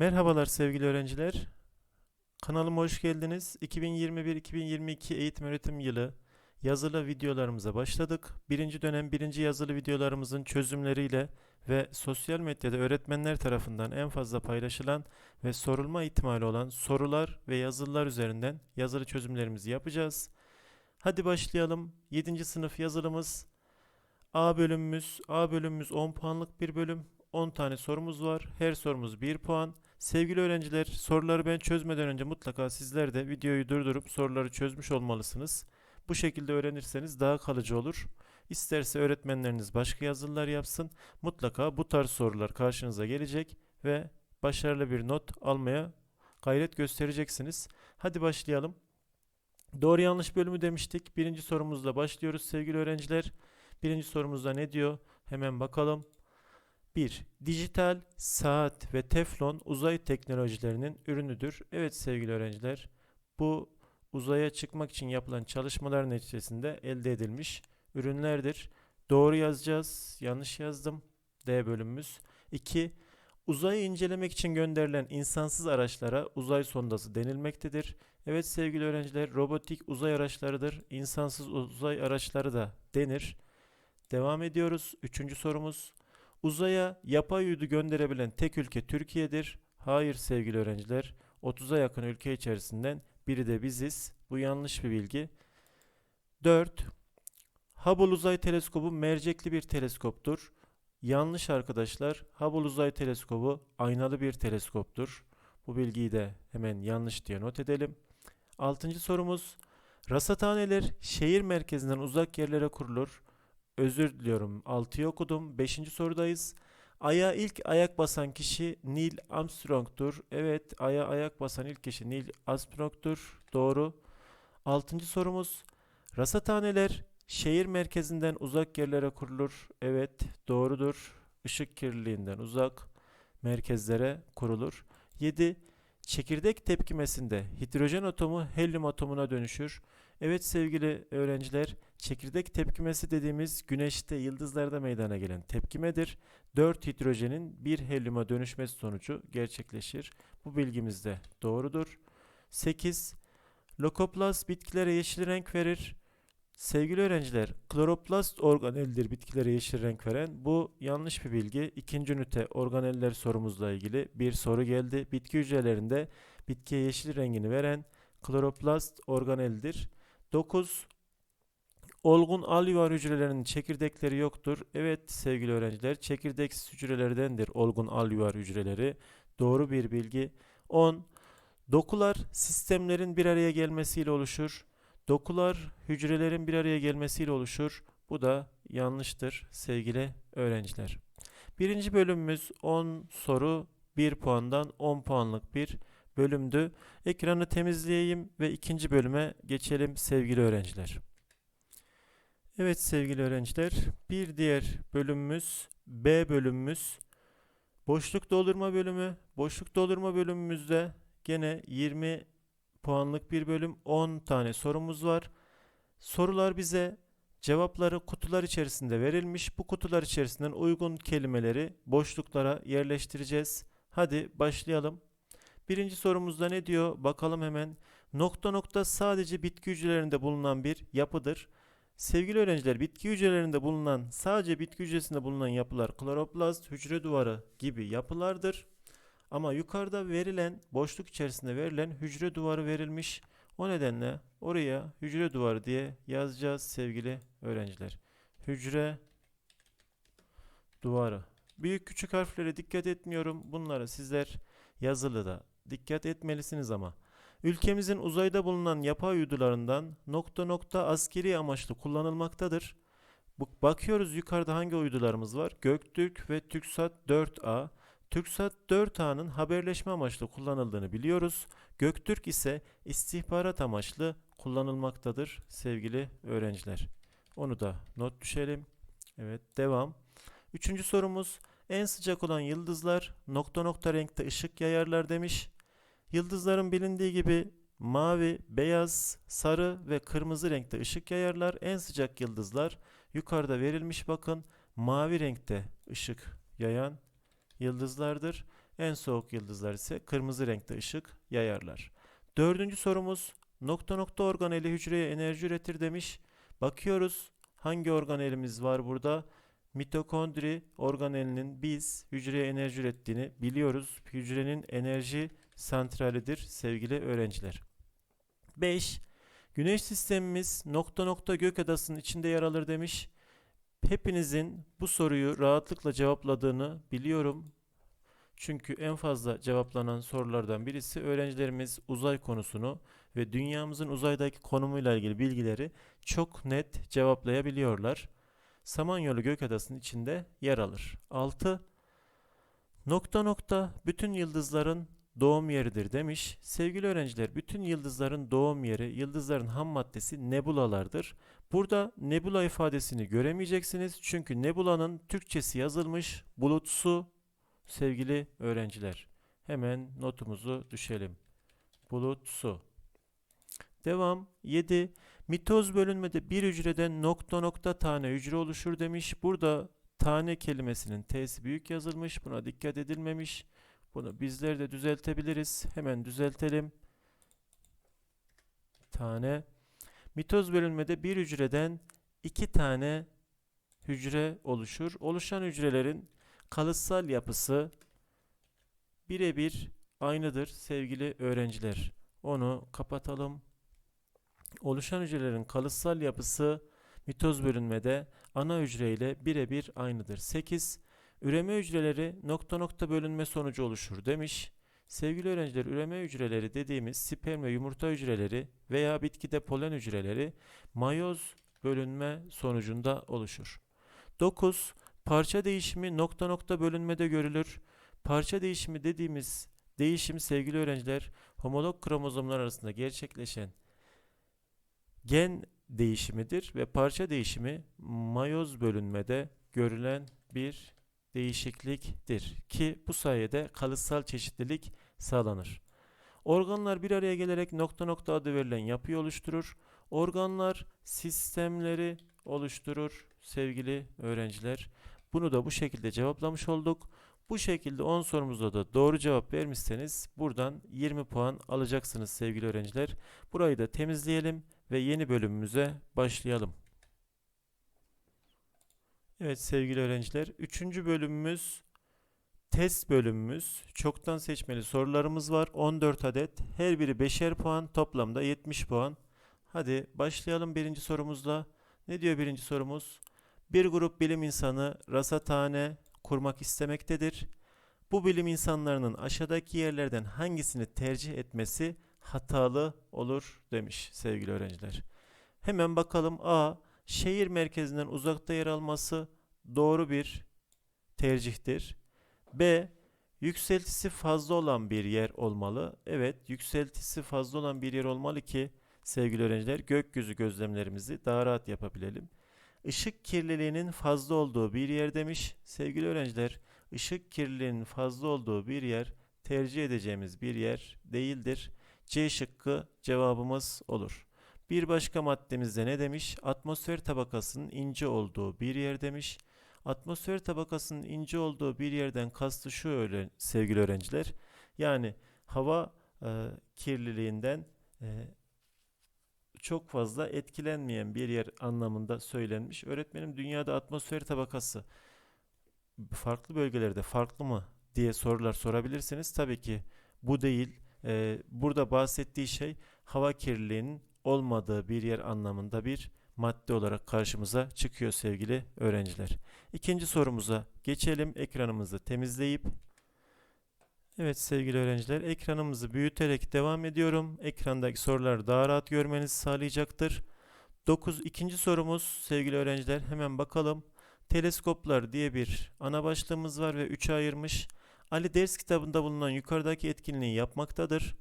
Merhabalar sevgili öğrenciler. Kanalıma hoş geldiniz. 2021-2022 eğitim öğretim yılı yazılı videolarımıza başladık. Birinci dönem birinci yazılı videolarımızın çözümleriyle ve sosyal medyada öğretmenler tarafından en fazla paylaşılan ve sorulma ihtimali olan sorular ve yazılılar üzerinden yazılı çözümlerimizi yapacağız. Hadi başlayalım. 7. sınıf yazılımız A bölümümüz. A bölümümüz 10 puanlık bir bölüm. 10 tane sorumuz var. Her sorumuz 1 puan. Sevgili öğrenciler, soruları ben çözmeden önce mutlaka sizler de videoyu durdurup soruları çözmüş olmalısınız. Bu şekilde öğrenirseniz daha kalıcı olur. İsterse öğretmenleriniz başka yazılılar yapsın. Mutlaka bu tarz sorular karşınıza gelecek ve başarılı bir not almaya gayret göstereceksiniz. Hadi başlayalım. Doğru yanlış bölümü demiştik. Birinci sorumuzla başlıyoruz sevgili öğrenciler. Birinci sorumuzda ne diyor? Hemen bakalım. 1. Dijital, saat ve teflon uzay teknolojilerinin ürünüdür. Evet sevgili öğrenciler, bu uzaya çıkmak için yapılan çalışmalar neticesinde elde edilmiş ürünlerdir. Doğru yazacağız. Yanlış yazdım. D bölümümüz. 2. Uzayı incelemek için gönderilen insansız araçlara uzay sondası denilmektedir. Evet sevgili öğrenciler, robotik uzay araçlarıdır. İnsansız uzay araçları da denir. Devam ediyoruz. Üçüncü sorumuz. Uzaya yapay uydu gönderebilen tek ülke Türkiye'dir. Hayır sevgili öğrenciler. 30'a yakın ülke içerisinden biri de biziz. Bu yanlış bir bilgi. 4. Hubble Uzay Teleskobu mercekli bir teleskoptur. Yanlış arkadaşlar. Hubble Uzay Teleskobu aynalı bir teleskoptur. Bu bilgiyi de hemen yanlış diye not edelim. 6. sorumuz. Rasathaneler şehir merkezinden uzak yerlere kurulur. Özür diliyorum. 6'yı okudum. 5. sorudayız. Ay'a ilk ayak basan kişi Neil Armstrong'tur. Evet, Ay'a ayak basan ilk kişi Neil Armstrong'tur. Doğru. 6. sorumuz. Rasathaneler şehir merkezinden uzak yerlere kurulur. Evet, doğrudur. Işık kirliliğinden uzak merkezlere kurulur. 7. Çekirdek tepkimesinde hidrojen atomu helyum atomuna dönüşür. Evet sevgili öğrenciler, çekirdek tepkimesi dediğimiz güneşte yıldızlarda meydana gelen tepkimedir. 4 hidrojenin 1 helyuma dönüşmesi sonucu gerçekleşir. Bu bilgimiz de doğrudur. 8. Lokoplast bitkilere yeşil renk verir. Sevgili öğrenciler, kloroplast organeldir bitkilere yeşil renk veren. Bu yanlış bir bilgi. İkinci ünite organeller sorumuzla ilgili bir soru geldi. Bitki hücrelerinde bitkiye yeşil rengini veren kloroplast organeldir. 9. Olgun alüvar hücrelerinin çekirdekleri yoktur. Evet sevgili öğrenciler, çekirdeksiz hücrelerdendir olgun alüvar hücreleri. Doğru bir bilgi. 10. Dokular sistemlerin bir araya gelmesiyle oluşur. Dokular hücrelerin bir araya gelmesiyle oluşur. Bu da yanlıştır sevgili öğrenciler. Birinci bölümümüz 10 soru 1 puandan 10 puanlık bir bölümdü. Ekranı temizleyeyim ve ikinci bölüme geçelim sevgili öğrenciler. Evet sevgili öğrenciler, bir diğer bölümümüz B bölümümüz boşluk doldurma bölümü. Boşluk doldurma bölümümüzde gene 20 puanlık bir bölüm 10 tane sorumuz var. Sorular bize cevapları kutular içerisinde verilmiş. Bu kutular içerisinden uygun kelimeleri boşluklara yerleştireceğiz. Hadi başlayalım. Birinci sorumuzda ne diyor? Bakalım hemen. Nokta nokta sadece bitki hücrelerinde bulunan bir yapıdır. Sevgili öğrenciler, bitki hücrelerinde bulunan, sadece bitki hücresinde bulunan yapılar kloroplast, hücre duvarı gibi yapılardır. Ama yukarıda verilen, boşluk içerisinde verilen hücre duvarı verilmiş. O nedenle oraya hücre duvarı diye yazacağız sevgili öğrenciler. Hücre duvarı. Büyük küçük harflere dikkat etmiyorum. Bunları sizler yazılıda dikkat etmelisiniz ama. Ülkemizin uzayda bulunan yapay uydularından nokta nokta askeri amaçlı kullanılmaktadır. Bakıyoruz yukarıda hangi uydularımız var? Göktürk ve TürkSat 4A. TürkSat 4A'nın haberleşme amaçlı kullanıldığını biliyoruz. Göktürk ise istihbarat amaçlı kullanılmaktadır sevgili öğrenciler. Onu da not düşelim. Evet devam. Üçüncü sorumuz en sıcak olan yıldızlar nokta nokta renkte ışık yayarlar demiş. Yıldızların bilindiği gibi mavi, beyaz, sarı ve kırmızı renkte ışık yayarlar. En sıcak yıldızlar yukarıda verilmiş bakın mavi renkte ışık yayan yıldızlardır. En soğuk yıldızlar ise kırmızı renkte ışık yayarlar. Dördüncü sorumuz nokta nokta organeli hücreye enerji üretir demiş. Bakıyoruz hangi organelimiz var burada? Mitokondri organelinin biz hücreye enerji ürettiğini biliyoruz. Hücrenin enerji santralidir sevgili öğrenciler. 5. Güneş sistemimiz nokta nokta gök adasının içinde yer alır demiş. Hepinizin bu soruyu rahatlıkla cevapladığını biliyorum. Çünkü en fazla cevaplanan sorulardan birisi öğrencilerimiz uzay konusunu ve dünyamızın uzaydaki konumuyla ilgili bilgileri çok net cevaplayabiliyorlar. Samanyolu Gökadası'nın içinde yer alır. 6. Nokta nokta bütün yıldızların doğum yeridir demiş. Sevgili öğrenciler, bütün yıldızların doğum yeri, yıldızların ham maddesi nebulalardır. Burada nebula ifadesini göremeyeceksiniz. Çünkü nebulanın Türkçesi yazılmış bulutsu sevgili öğrenciler. Hemen notumuzu düşelim. Bulutsu. Devam. 7. Mitoz bölünmede bir hücreden nokta nokta tane hücre oluşur demiş. Burada tane kelimesinin t'si büyük yazılmış. Buna dikkat edilmemiş. Bunu bizler de düzeltebiliriz. Hemen düzeltelim. Tane. Mitoz bölünmede bir hücreden iki tane hücre oluşur. Oluşan hücrelerin kalıtsal yapısı birebir aynıdır sevgili öğrenciler. Onu kapatalım. Oluşan hücrelerin kalıtsal yapısı mitoz bölünmede ana hücre ile birebir aynıdır. 8. Üreme hücreleri nokta nokta bölünme sonucu oluşur demiş. Sevgili öğrenciler üreme hücreleri dediğimiz sperm ve yumurta hücreleri veya bitkide polen hücreleri mayoz bölünme sonucunda oluşur. 9. Parça değişimi nokta nokta bölünmede görülür. Parça değişimi dediğimiz değişim sevgili öğrenciler homolog kromozomlar arasında gerçekleşen gen değişimidir ve parça değişimi mayoz bölünmede görülen bir değişikliktir ki bu sayede kalıtsal çeşitlilik sağlanır. Organlar bir araya gelerek nokta nokta adı verilen yapıyı oluşturur. Organlar sistemleri oluşturur sevgili öğrenciler. Bunu da bu şekilde cevaplamış olduk. Bu şekilde 10 sorumuzda da doğru cevap vermişseniz buradan 20 puan alacaksınız sevgili öğrenciler. Burayı da temizleyelim ve yeni bölümümüze başlayalım. Evet sevgili öğrenciler, 3. bölümümüz test bölümümüz. Çoktan seçmeli sorularımız var. 14 adet. Her biri 5'er puan. Toplamda 70 puan. Hadi başlayalım birinci sorumuzla. Ne diyor birinci sorumuz? Bir grup bilim insanı rasathane kurmak istemektedir. Bu bilim insanlarının aşağıdaki yerlerden hangisini tercih etmesi hatalı olur demiş sevgili öğrenciler. Hemen bakalım A. Şehir merkezinden uzakta yer alması doğru bir tercihtir. B. Yükseltisi fazla olan bir yer olmalı. Evet, yükseltisi fazla olan bir yer olmalı ki sevgili öğrenciler gökyüzü gözlemlerimizi daha rahat yapabilelim. Işık kirliliğinin fazla olduğu bir yer demiş. Sevgili öğrenciler, ışık kirliliğinin fazla olduğu bir yer tercih edeceğimiz bir yer değildir. C şıkkı cevabımız olur. Bir başka maddemizde ne demiş? Atmosfer tabakasının ince olduğu bir yer demiş. Atmosfer tabakasının ince olduğu bir yerden kastı şu öyle sevgili öğrenciler. Yani hava e, kirliliğinden e, çok fazla etkilenmeyen bir yer anlamında söylenmiş. Öğretmenim dünyada atmosfer tabakası farklı bölgelerde farklı mı diye sorular sorabilirsiniz. Tabii ki bu değil. Ee, burada bahsettiği şey hava kirliliğinin olmadığı bir yer anlamında bir madde olarak karşımıza çıkıyor sevgili öğrenciler. İkinci sorumuza geçelim. Ekranımızı temizleyip Evet sevgili öğrenciler ekranımızı büyüterek devam ediyorum. Ekrandaki soruları daha rahat görmenizi sağlayacaktır. 9. ikinci sorumuz sevgili öğrenciler hemen bakalım. Teleskoplar diye bir ana başlığımız var ve 3'e ayırmış. Ali ders kitabında bulunan yukarıdaki etkinliği yapmaktadır.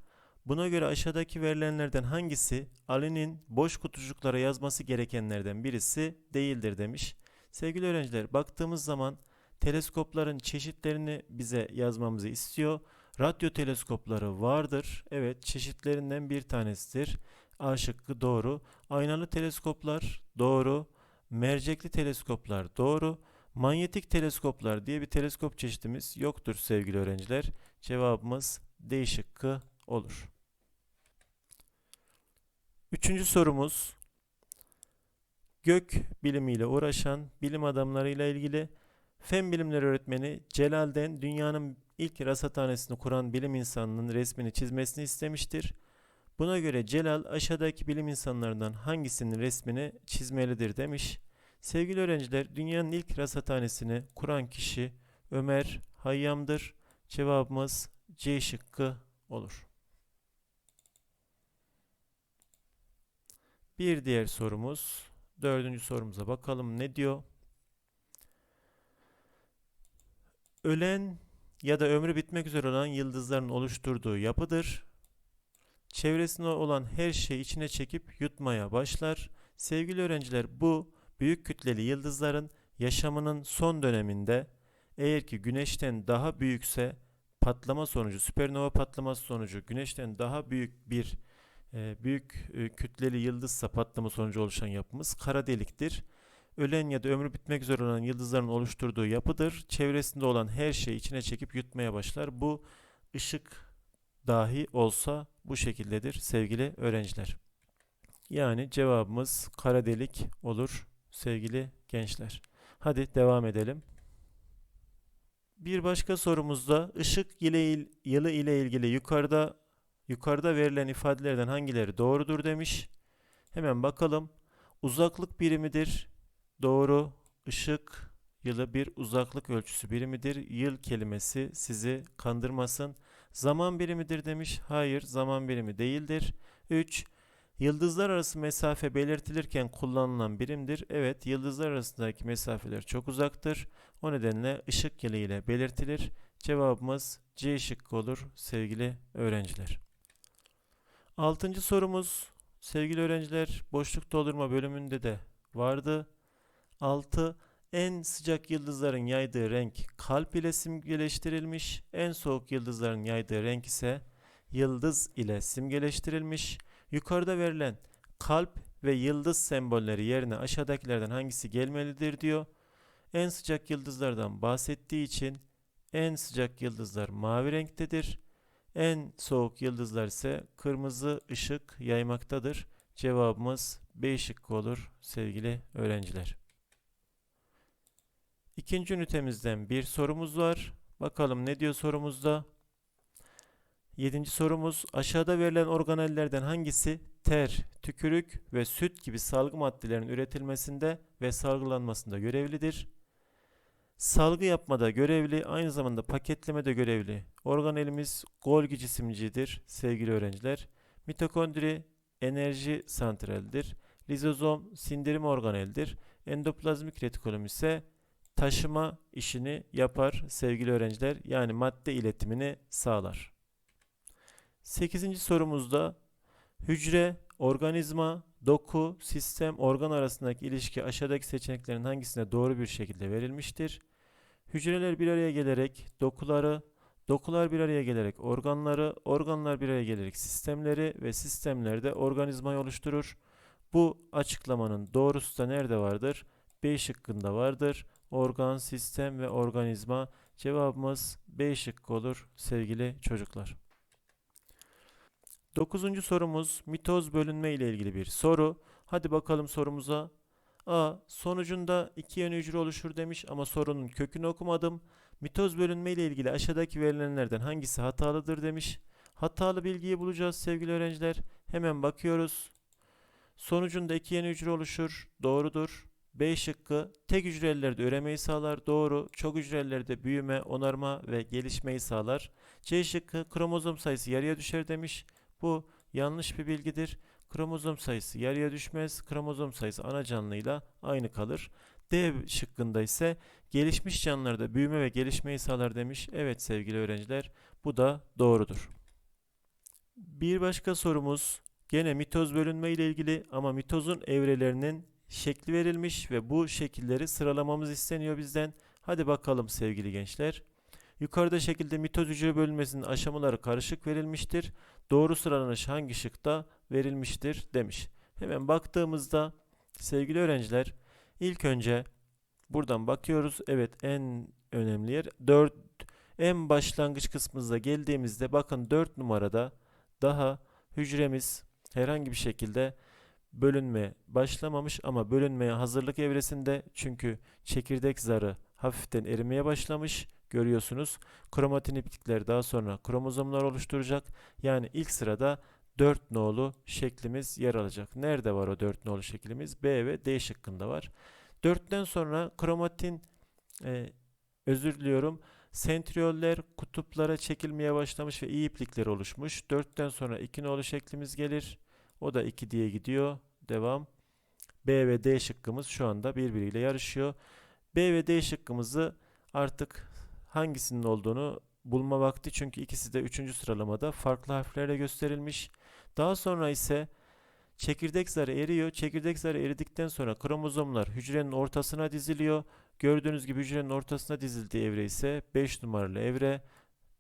Buna göre aşağıdaki verilenlerden hangisi Ali'nin boş kutucuklara yazması gerekenlerden birisi değildir demiş. Sevgili öğrenciler baktığımız zaman teleskopların çeşitlerini bize yazmamızı istiyor. Radyo teleskopları vardır. Evet çeşitlerinden bir tanesidir. A şıkkı doğru. Aynalı teleskoplar doğru. Mercekli teleskoplar doğru. Manyetik teleskoplar diye bir teleskop çeşidimiz yoktur sevgili öğrenciler. Cevabımız D şıkkı olur. Üçüncü sorumuz gök bilimiyle uğraşan bilim adamlarıyla ilgili Fen bilimleri öğretmeni Celal'den dünyanın ilk rasathanesini kuran bilim insanının resmini çizmesini istemiştir. Buna göre Celal aşağıdaki bilim insanlarından hangisinin resmini çizmelidir demiş. Sevgili öğrenciler, dünyanın ilk rasathanesini kuran kişi Ömer Hayyam'dır. Cevabımız C şıkkı olur. Bir diğer sorumuz, dördüncü sorumuza bakalım ne diyor? Ölen ya da ömrü bitmek üzere olan yıldızların oluşturduğu yapıdır. Çevresinde olan her şeyi içine çekip yutmaya başlar. Sevgili öğrenciler bu büyük kütleli yıldızların yaşamının son döneminde eğer ki güneşten daha büyükse patlama sonucu süpernova patlaması sonucu güneşten daha büyük bir büyük e, kütleli yıldızsa patlama sonucu oluşan yapımız kara deliktir. Ölen ya da ömrü bitmek üzere olan yıldızların oluşturduğu yapıdır. Çevresinde olan her şeyi içine çekip yutmaya başlar. Bu ışık dahi olsa bu şekildedir sevgili öğrenciler. Yani cevabımız kara delik olur sevgili gençler. Hadi devam edelim. Bir başka sorumuzda ışık yılı ile ilgili yukarıda yukarıda verilen ifadelerden hangileri doğrudur demiş. Hemen bakalım. Uzaklık birimidir. Doğru. Işık yılı bir uzaklık ölçüsü birimidir. Yıl kelimesi sizi kandırmasın. Zaman birimidir demiş. Hayır, zaman birimi değildir. 3. Yıldızlar arası mesafe belirtilirken kullanılan birimdir. Evet, yıldızlar arasındaki mesafeler çok uzaktır. O nedenle ışık yılı ile belirtilir. Cevabımız C şıkkı olur sevgili öğrenciler. Altıncı sorumuz sevgili öğrenciler boşluk doldurma bölümünde de vardı. 6. En sıcak yıldızların yaydığı renk kalp ile simgeleştirilmiş. En soğuk yıldızların yaydığı renk ise yıldız ile simgeleştirilmiş. Yukarıda verilen kalp ve yıldız sembolleri yerine aşağıdakilerden hangisi gelmelidir diyor. En sıcak yıldızlardan bahsettiği için en sıcak yıldızlar mavi renktedir. En soğuk yıldızlar ise kırmızı ışık yaymaktadır. Cevabımız B şıkkı olur sevgili öğrenciler. İkinci ünitemizden bir sorumuz var. Bakalım ne diyor sorumuzda? Yedinci sorumuz aşağıda verilen organellerden hangisi ter, tükürük ve süt gibi salgı maddelerin üretilmesinde ve salgılanmasında görevlidir? Salgı yapmada görevli, aynı zamanda paketlemede görevli. Organelimiz Golgi cisimcidir sevgili öğrenciler. Mitokondri enerji santralidir. Lizozom sindirim organeldir. Endoplazmik retikulum ise taşıma işini yapar sevgili öğrenciler. Yani madde iletimini sağlar. 8. sorumuzda hücre, organizma, doku, sistem, organ arasındaki ilişki aşağıdaki seçeneklerin hangisine doğru bir şekilde verilmiştir? Hücreler bir araya gelerek dokuları, dokular bir araya gelerek organları, organlar bir araya gelerek sistemleri ve sistemlerde organizmayı oluşturur. Bu açıklamanın doğrusu da nerede vardır? B şıkkında vardır organ, sistem ve organizma. Cevabımız B şıkkı olur sevgili çocuklar. Dokuzuncu sorumuz mitoz bölünme ile ilgili bir soru. Hadi bakalım sorumuza. A. Sonucunda iki yönlü hücre oluşur demiş ama sorunun kökünü okumadım. Mitoz bölünme ile ilgili aşağıdaki verilenlerden hangisi hatalıdır demiş. Hatalı bilgiyi bulacağız sevgili öğrenciler. Hemen bakıyoruz. Sonucunda iki yeni hücre oluşur. Doğrudur. B şıkkı tek hücrelilerde üremeyi sağlar. Doğru. Çok hücrelilerde büyüme, onarma ve gelişmeyi sağlar. C şıkkı kromozom sayısı yarıya düşer demiş. Bu yanlış bir bilgidir. Kromozom sayısı yarıya düşmez. Kromozom sayısı ana canlıyla aynı kalır. D şıkkında ise gelişmiş canlılarda büyüme ve gelişmeyi sağlar demiş. Evet sevgili öğrenciler bu da doğrudur. Bir başka sorumuz gene mitoz bölünme ile ilgili ama mitozun evrelerinin şekli verilmiş ve bu şekilleri sıralamamız isteniyor bizden. Hadi bakalım sevgili gençler. Yukarıda şekilde mitoz hücre bölünmesinin aşamaları karışık verilmiştir. Doğru sıralanış hangi şıkta verilmiştir demiş. Hemen baktığımızda sevgili öğrenciler ilk önce Buradan bakıyoruz. Evet en önemli yer 4 en başlangıç kısmımıza geldiğimizde bakın 4 numarada daha hücremiz herhangi bir şekilde bölünmeye başlamamış ama bölünmeye hazırlık evresinde çünkü çekirdek zarı hafiften erimeye başlamış görüyorsunuz. Kromatin iplikleri daha sonra kromozomlar oluşturacak. Yani ilk sırada 4 nolu şeklimiz yer alacak. Nerede var o 4 nolu şeklimiz? B ve D şıkkında var. 4'ten sonra kromatin e, özür diliyorum. Sentriyoller kutuplara çekilmeye başlamış ve iyi iplikler oluşmuş. 4'ten sonra 2 nolu şeklimiz gelir. O da 2 diye gidiyor. Devam. B ve D şıkkımız şu anda birbiriyle yarışıyor. B ve D şıkkımızı artık hangisinin olduğunu bulma vakti çünkü ikisi de 3. sıralamada farklı harflerle gösterilmiş. Daha sonra ise çekirdek zarı eriyor. Çekirdek zarı eridikten sonra kromozomlar hücrenin ortasına diziliyor. Gördüğünüz gibi hücrenin ortasına dizildiği evre ise 5 numaralı evre.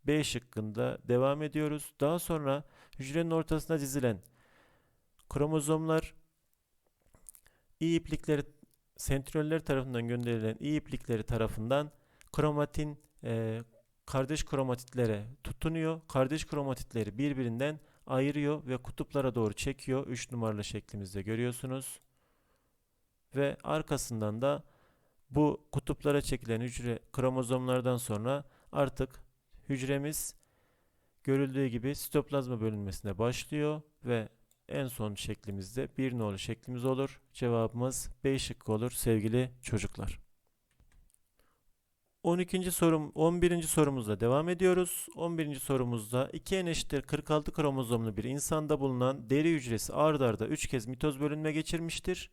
B şıkkında devam ediyoruz. Daha sonra hücrenin ortasına dizilen kromozomlar iyi iplikleri sentriyoller tarafından gönderilen iyi iplikleri tarafından kromatin e, kardeş kromatitlere tutunuyor. Kardeş kromatitleri birbirinden ayırıyor ve kutuplara doğru çekiyor. 3 numaralı şeklimizde görüyorsunuz. Ve arkasından da bu kutuplara çekilen hücre kromozomlardan sonra artık hücremiz görüldüğü gibi sitoplazma bölünmesine başlıyor ve en son şeklimizde bir nolu şeklimiz olur. Cevabımız B şıkkı olur sevgili çocuklar. 12. sorum 11. sorumuzla devam ediyoruz. 11. sorumuzda 2N eşittir 46 kromozomlu bir insanda bulunan deri hücresi ard arda 3 kez mitoz bölünme geçirmiştir.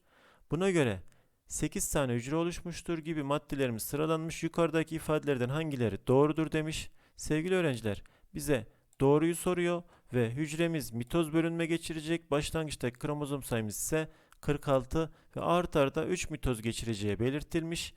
Buna göre 8 tane hücre oluşmuştur gibi maddelerimiz sıralanmış. Yukarıdaki ifadelerden hangileri doğrudur demiş. Sevgili öğrenciler bize doğruyu soruyor ve hücremiz mitoz bölünme geçirecek. Başlangıçtaki kromozom sayımız ise 46 ve art arda 3 mitoz geçireceği belirtilmiş.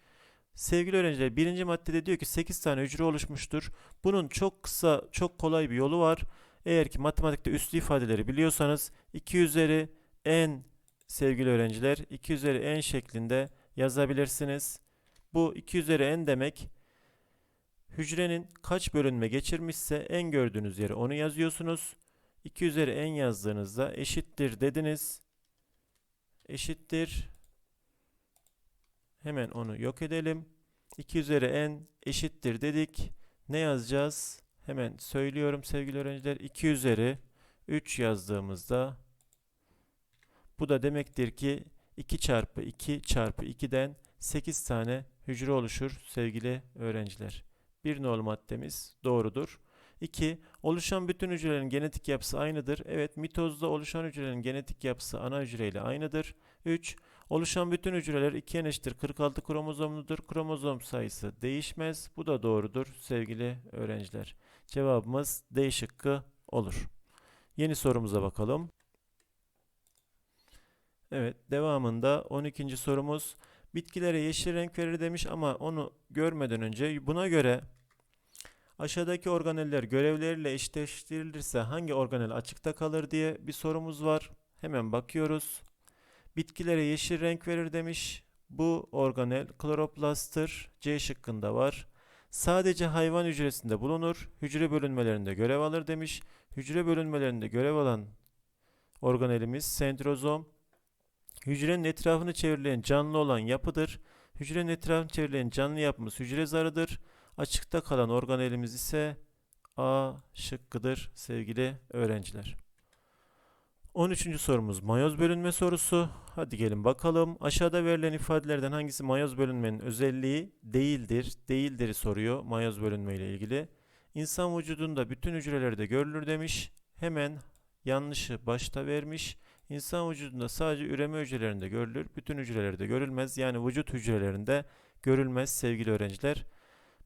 Sevgili öğrenciler birinci maddede diyor ki 8 tane hücre oluşmuştur. Bunun çok kısa, çok kolay bir yolu var. Eğer ki matematikte üslü ifadeleri biliyorsanız 2 üzeri n sevgili öğrenciler 2 üzeri n şeklinde yazabilirsiniz. Bu 2 üzeri n demek hücrenin kaç bölünme geçirmişse en gördüğünüz yere onu yazıyorsunuz. 2 üzeri n yazdığınızda eşittir dediniz. Eşittir. Hemen onu yok edelim. 2 üzeri n eşittir dedik. Ne yazacağız? Hemen söylüyorum sevgili öğrenciler. 2 üzeri 3 yazdığımızda bu da demektir ki 2 çarpı 2 çarpı 2'den 8 tane hücre oluşur sevgili öğrenciler. Bir nol maddemiz doğrudur. 2. Oluşan bütün hücrelerin genetik yapısı aynıdır. Evet mitozda oluşan hücrelerin genetik yapısı ana hücreyle aynıdır. 3. Oluşan bütün hücreler 2 eşittir 46 kromozomludur. Kromozom sayısı değişmez. Bu da doğrudur sevgili öğrenciler. Cevabımız D şıkkı olur. Yeni sorumuza bakalım. Evet devamında 12. sorumuz bitkilere yeşil renk verir demiş ama onu görmeden önce buna göre aşağıdaki organeller görevleriyle eşleştirilirse hangi organel açıkta kalır diye bir sorumuz var. Hemen bakıyoruz. Bitkilere yeşil renk verir demiş. Bu organel kloroplasttır. C şıkkında var. Sadece hayvan hücresinde bulunur. Hücre bölünmelerinde görev alır demiş. Hücre bölünmelerinde görev alan organelimiz sentrozom. Hücrenin etrafını çevrilen canlı olan yapıdır. Hücrenin etrafını çevrilen canlı yapımız hücre zarıdır. Açıkta kalan organelimiz ise A şıkkıdır sevgili öğrenciler. 13. sorumuz mayoz bölünme sorusu. Hadi gelin bakalım. Aşağıda verilen ifadelerden hangisi mayoz bölünmenin özelliği değildir? Değildir soruyor mayoz bölünme ile ilgili. İnsan vücudunda bütün hücrelerde görülür demiş. Hemen yanlışı başta vermiş. İnsan vücudunda sadece üreme hücrelerinde görülür. Bütün hücrelerde görülmez. Yani vücut hücrelerinde görülmez sevgili öğrenciler.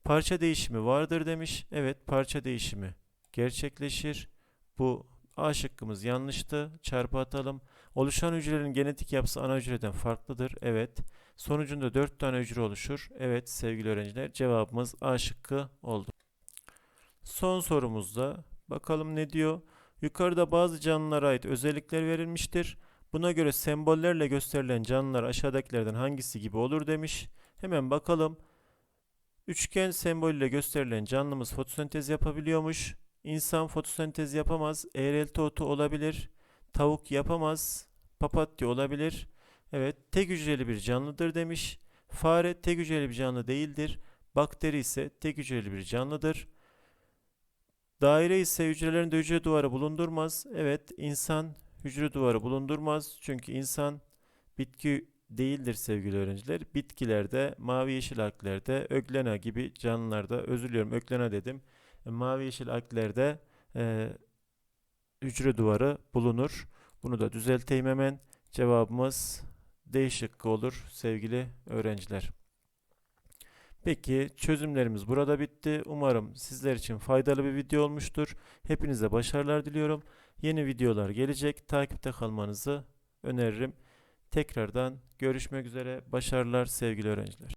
Parça değişimi vardır demiş. Evet parça değişimi gerçekleşir. Bu A şıkkımız yanlıştı. Çarpı atalım. Oluşan hücrelerin genetik yapısı ana hücreden farklıdır. Evet. Sonucunda 4 tane hücre oluşur. Evet sevgili öğrenciler cevabımız A şıkkı oldu. Son sorumuzda bakalım ne diyor? Yukarıda bazı canlılara ait özellikler verilmiştir. Buna göre sembollerle gösterilen canlılar aşağıdakilerden hangisi gibi olur demiş. Hemen bakalım. Üçgen sembolüyle gösterilen canlımız fotosentez yapabiliyormuş. İnsan fotosentez yapamaz. Eğrelti otu olabilir. Tavuk yapamaz. Papatya olabilir. Evet, tek hücreli bir canlıdır demiş. Fare tek hücreli bir canlı değildir. Bakteri ise tek hücreli bir canlıdır. Daire ise hücrelerinde hücre duvarı bulundurmaz. Evet, insan hücre duvarı bulundurmaz. Çünkü insan bitki değildir sevgili öğrenciler. Bitkilerde, mavi yeşil alglerde, öglena gibi canlılarda, özür diliyorum öglena dedim. Mavi yeşil alglerde e, hücre duvarı bulunur. Bunu da düzelteyim hemen. Cevabımız D şıkkı olur sevgili öğrenciler. Peki çözümlerimiz burada bitti. Umarım sizler için faydalı bir video olmuştur. Hepinize başarılar diliyorum. Yeni videolar gelecek. Takipte kalmanızı öneririm. Tekrardan görüşmek üzere. Başarılar sevgili öğrenciler.